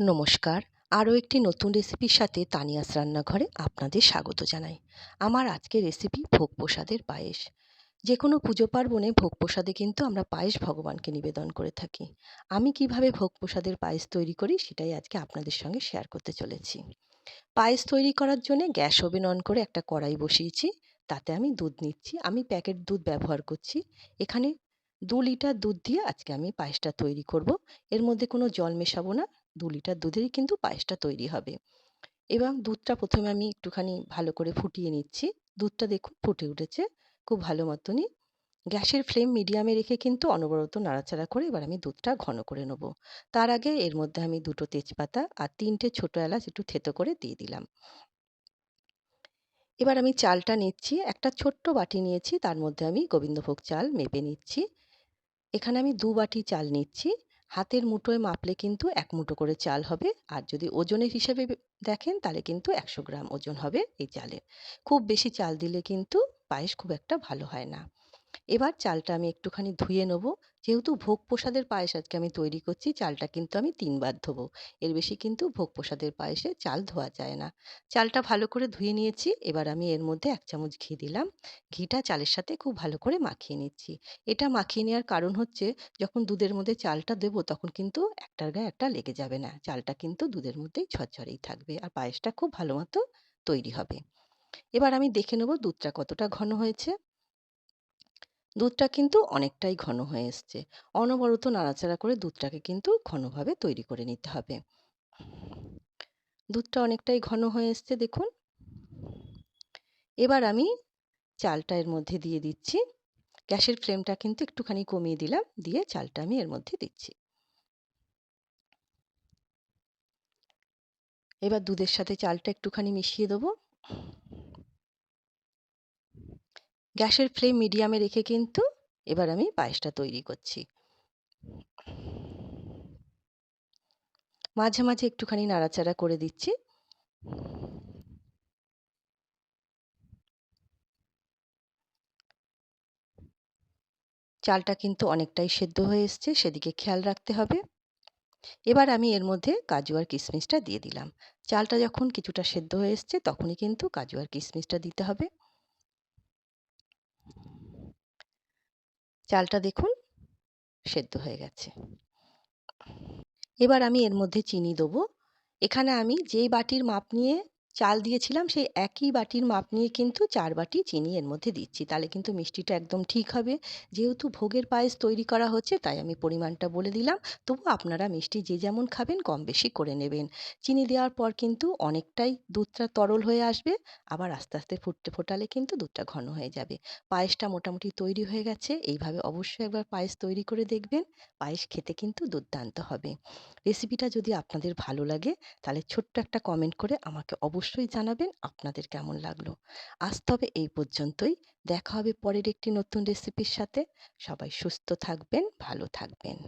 নমস্কার। আরও একটি নতুন রেসিপির সাথে তানিয়াস রান্নাঘরে আপনাদের স্বাগত জানাই। আমার আজকের রেসিপি ভোগ প্রসাদের পায়েস। যে কোনো পুজো পার্বণে ভোগ প্রসাদে কিন্তু আমরা পায়েস ভগবানকে নিবেদন করে থাকি। আমি কীভাবে ভোগ প্রসাদের পায়েস তৈরি করি সেটাই আজকে আপনাদের সঙ্গে শেয়ার করতে চলেছি। পায়েস তৈরি করার জন্য গ্যাস ওভেন অন করে একটা কড়াই বসিয়েছি। তাতে আমি দুধ নিচ্ছি। আমি প্যাকেট দুধ ব্যবহার করছি। এখানে দু লিটার দুধ দিয়ে আজকে আমি পায়েসটা তৈরি করব। এর মধ্যে কোনো জল মেশাবো না। দু লিটার দুধেরই কিন্তু পায়েসটা তৈরি হবে। এবং দুধটা প্রথমে আমি একটুখানি ভালো করে ফুটিয়ে নিচ্ছি। দুধটা দেখুন ফুটে উঠেছে খুব ভালো মতনই। গ্যাসের ফ্লেম মিডিয়ামে রেখে কিন্তু অনবরত নাড়াচাড়া করে এবার আমি দুধটা ঘন করে নেব। তার আগে এর মধ্যে আমি দুটো তেজপাতা আর তিনটে ছোটো এলাচ একটু থেতো করে দিয়ে দিলাম। এবার আমি চালটা নিচ্ছি, একটা ছোট্ট বাটি নিয়েছি, তার মধ্যে আমি গোবিন্দভোগ চাল মেপে নিচ্ছি। এখানে আমি দু বাটি চাল নিচ্ছি। হাতের মুঠোয় মাপলে কিন্তু এক মুঠো করে চাল হবে। আর যদি ওজনের হিসাবে দেখেন তাহলে কিন্তু একশো গ্রাম ওজন হবে এই চালের। খুব বেশি চাল দিলে কিন্তু পায়েস খুব একটা ভালো হয় না। এবার চালটা আমি একটুখানি ধুয়ে নেব। যেহেতু ভোগ প্রসাদের পায়েস আজকে আমি তৈরি করছি, চালটা কিন্তু আমি তিনবার ধোবো। এর বেশি কিন্তু ভোগ প্রসাদের পায়েসে চাল ধোয়া যায় না। চালটা ভালো করে ধুয়ে নিয়েছি, এবার আমি এর মধ্যে এক চামচ ঘি দিলাম। ঘিটা চালের সাথে খুব ভালো করে মাখিয়ে নিচ্ছি। এটা মাখিয়ে নেওয়ার কারণ হচ্ছে, যখন দুধের মধ্যে চালটা দেবো, তখন কিন্তু একটার গায়ে একটা লেগে যাবে না। চালটা কিন্তু দুধের মধ্যেই ঝরঝরেই থাকবে আর পায়েসটা খুব ভালো মতো তৈরি হবে। এবার আমি দেখে নেব দুধটা কতটা ঘন হয়েছে। দুধটা কিন্তু অনেকটাই ঘন হয়ে এসছে। অনবরত নাড়াচাড়া করে দুধটাকে কিন্তু ঘনভাবে তৈরি করে নিতে হবে। দুধটা অনেকটাই ঘন হয়ে এসছে, দেখুন। এবার আমি চালটা এর মধ্যে দিয়ে দিচ্ছি। গ্যাসের ফ্লেমটা কিন্তু একটুখানি কমিয়ে দিলাম, দিয়ে চালটা আমি এর মধ্যে দিচ্ছি। এবার দুধের সাথে চালটা একটুখানি মিশিয়ে দেবো। গ্যাসের ফ্লেম মিডিয়ামে রেখে কিন্তু এবার আমি পায়েসটা তৈরি করছি। মাঝে মাঝে একটুখানি নাড়াচাড়া করে দিচ্ছি। চালটা কিন্তু অনেকটাই সেদ্ধ হয়ে এসছে, সেদিকে খেয়াল রাখতে হবে। এবার আমি এর মধ্যে কাজু আর কিশমিশটা দিয়ে দিলাম। চালটা যখন কিছুটা সেদ্ধ হয়ে এসছে, তখনই কিন্তু কাজু আর কিশমিশটা দিতে হবে। চালটা দেখুন, সেদ্ধ হয়ে গেছে। এবার আমি এর মধ্যে চিনি দেবো। এখানে আমি যেই বাটির মাপ নিয়ে চাল দিয়েছিলাম, সেই একই বাটির মাপ নিয়ে কিন্তু চার বাটি চিনি এর মধ্যে দিচ্ছি। তাহলে কিন্তু মিষ্টিটা একদম ঠিক হবে। যেহেতু ভোগের পায়েস তৈরি করা হচ্ছে, তাই আমি পরিমাণটা বলে দিলাম। তবু আপনারা মিষ্টি যে যেমন খাবেন, কম বেশি করে নেবেন। চিনি দেওয়ার পর কিন্তু অনেকটাই দুধটা তরল হয়ে আসবে, আবার আস্তে আস্তে ফুটতে ফোটালে কিন্তু দুধটা ঘন হয়ে যাবে। পায়েসটা মোটামুটি তৈরি হয়ে গেছে, এইভাবে অবশ্যই একবার পায়েস তৈরি করে দেখবেন, পায়েস খেতে কিন্তু দুর্দান্ত হবে। রেসিপিটা যদি আপনাদের ভালো লাগে, তাহলে ছোট্ট একটা কমেন্ট করে আমাকে অবশ্যই জানাবেন আপনাদের কেমন লাগল। আজ তবে এই পর্যন্তই। দেখা হবে পরের একটি নতুন রেসিপির সাথে। সবাই সুস্থ থাকবেন, ভালো থাকবেন।